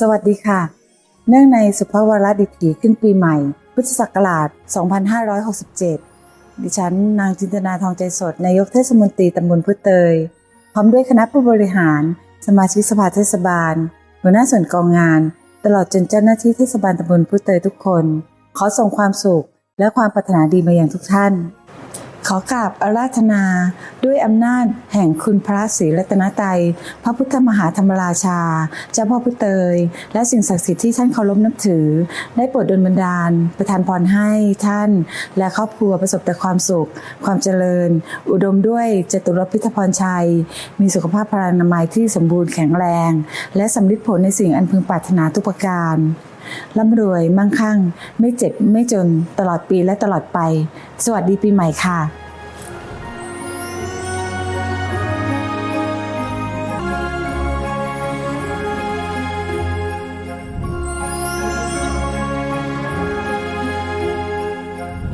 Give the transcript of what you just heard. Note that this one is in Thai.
สวัสดีค่ะ เนื่องในสุภาวระดิถีขึ้นปีใหม่ พุทธศักราช 2567 ดิฉันนางจินตนาทองใจสด นายกเทศมนตรีตำบลพุเตย พร้อมด้วยคณะผู้บริหาร สมาชิกสภาเทศบาล หัวหน้าส่วนกองงาน ตลอดจนเจ้าหน้าที่เทศบาลตำบลพุเตยทุกคน ขอส่งความสุขและความปรารถนาดีมาอย่างทุกท่าน ขอกราบอาราธนาด้วยอำนาจแห่งคุณพระศรีรัตนตรัยพระพุทธมหาธรรมราชา เจ้าพ่อพุทเตย และสิ่งศักดิ์สิทธิ์ที่ท่านเคารพนับถือ ได้โปรดดลบันดาล ประทานพรให้ท่าน และครอบครัวประสบแต่ความสุข ความเจริญ อุดมด้วยจตุรพิทพรชัย มีสุขภาพพลานามัยที่สมบูรณ์แข็งแรง และสำลิดผลในสิ่งอันพึงปรารถนาทุกประการ ร่ำรวยมั่งคั่ง ไม่เจ็บไม่จนตลอดปีและตลอดไป สวัสดีปีใหม่ค่ะ